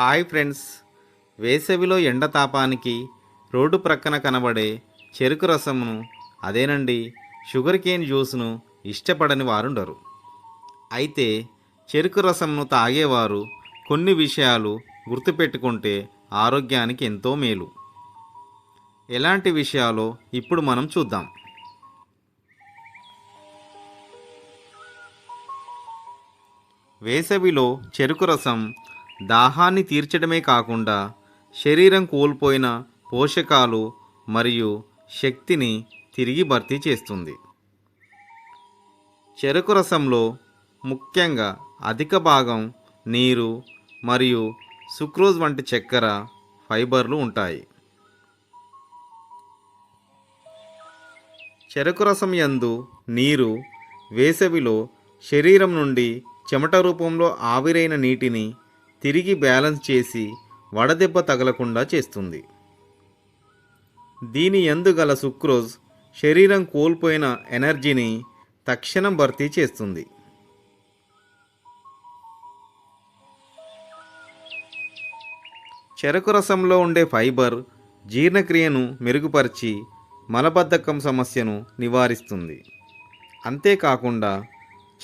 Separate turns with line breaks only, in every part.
Hi friends. వేసవిలో ఎండ తాపానికి road ప్రక్కన కనబడే చెరుకు రసమును అదేనండి షుగర్ కేన్ జ్యూస్ను ఇష్టపడని వారుండరు. అయితే చెరుకు రసంను తాగేవారు కొన్ని విషయాలు గుర్తుపెట్టుకుంటే ఆరోగ్యానికి ఎంతో మేలు. ఎలాంటి విషయాలో ఇప్పుడు మనం చూద్దాం. వేసవిలో చెరుకు రసం దాహాన్ని తీర్చడమే కాకుండా శరీరం కోల్పోయిన పోషకాలు మరియు శక్తిని తిరిగి భర్తీ చేస్తుంది. చెరుకు రసంలో ముఖ్యంగా అధిక భాగం నీరు మరియు సుక్రోజ్ వంటి చక్కెర ఫైబర్లు ఉంటాయి. చెరకు రసం యందు నీరు వేసవిలో శరీరం నుండి చెమట రూపంలో ఆవిరైన నీటిని తిరిగి బ్యాలెన్స్ చేసి వడదెబ్బ తగలకుండా చేస్తుంది. దీని ఎందుగల సుక్రోజ్ శరీరం కోల్పోయిన ఎనర్జీని తక్షణం భర్తీ చేస్తుంది. చెరకు రసంలో ఉండే ఫైబర్ జీర్ణక్రియను మెరుగుపరిచి మలబద్ధకం సమస్యను నివారిస్తుంది. అంతేకాకుండా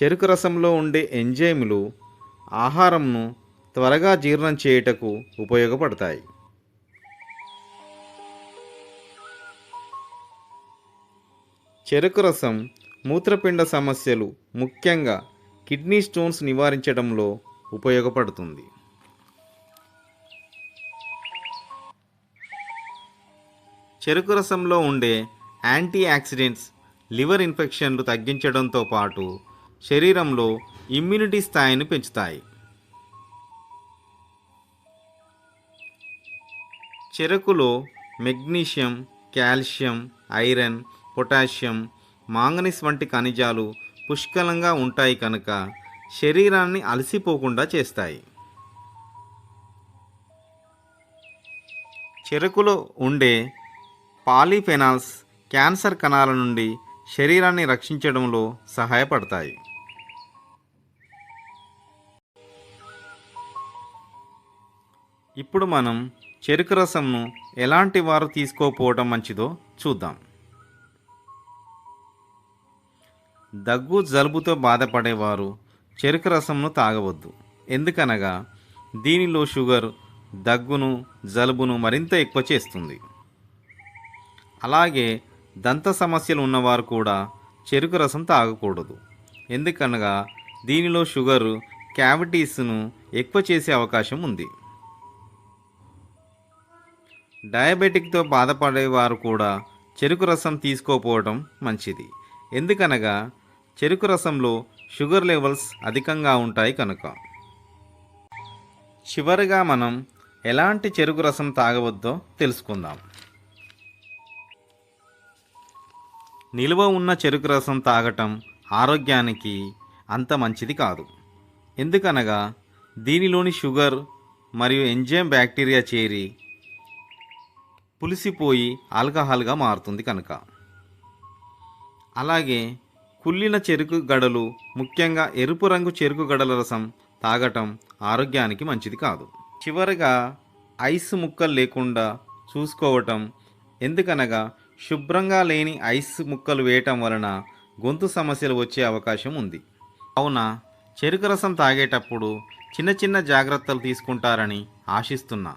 చెరుకు రసంలో ఉండే ఎంజైములు ఆహారంను త్వరగా జీర్ణం చేయుటకు ఉపయోగపడతాయి. చెరుకు రసం మూత్రపిండ సమస్యలు ముఖ్యంగా కిడ్నీ స్టోన్స్ నివారించడంలో ఉపయోగపడుతుంది. చెరుకు రసంలో ఉండే యాంటీ ఆక్సిడెంట్స్ లివర్ ఇన్ఫెక్షన్లు తగ్గించడంతో పాటు శరీరంలో ఇమ్యూనిటీ స్థాయిని పెంచుతాయి. చెరుకులో magnesium calcium iron potassium manganese వంటి ఖనిజాలు పుష్కలంగా ఉంటాయి కనుక శరీరాన్ని అలసిపోకుండా చేస్తాయి. చెరుకులో ఉండే పాలీఫెనాల్స్ క్యాన్సర్ కణాల నుండి శరీరాన్ని రక్షించడంలో సహాయపడతాయి. ఇప్పుడు మనం చెరుకు రసంను ఎలాంటి వారు తీసుకోపోవడం మంచిదో చూద్దాం. దగ్గు జలుబుతో బాధపడేవారు చెరుకు రసంను తాగవద్దు. ఎందుకనగా దీనిలో షుగర్ దగ్గును జలుబును మరింత ఎక్కువ చేస్తుంది. అలాగే దంత సమస్యలు ఉన్నవారు కూడా చెరుకు రసం తాగకూడదు. ఎందుకనగా దీనిలో షుగర్ క్యావిటీస్ను ఎక్కువ చేసే అవకాశం ఉంది. డయాబెటిక్తో బాధపడేవారు కూడా చెరుకు రసం తీసుకోపోవడం మంచిది. ఎందుకనగా చెరుకు రసంలో షుగర్ లెవెల్స్ అధికంగా ఉంటాయి కనుక. చివరిగా మనం ఎలాంటి చెరుకు రసం తాగవద్దో తెలుసుకుందాం. నిల్వ ఉన్న చెరుకు రసం తాగటం ఆరోగ్యానికి అంత మంచిది కాదు. ఎందుకనగా దీనిలోని షుగర్ మరియు ఎంజైమ్ బ్యాక్టీరియా చేరి పులిసిపోయి ఆల్కహాల్గా మారుతుంది కనుక. అలాగే కుళ్ళిన చెరుకు గడలు ముఖ్యంగా ఎరుపు రంగు చెరుకు గడల రసం తాగటం ఆరోగ్యానికి మంచిది కాదు. చివరిగా ఐస్ ముక్కలు లేకుండా చూసుకోవటం ఎందుకనగా శుభ్రంగా లేని ఐస్ ముక్కలు వేయటం వలన గొంతు సమస్యలు వచ్చే అవకాశం ఉంది. కావున చెరుకు రసం తాగేటప్పుడు చిన్న చిన్న జాగ్రత్తలు తీసుకుంటారని ఆశిస్తున్నా.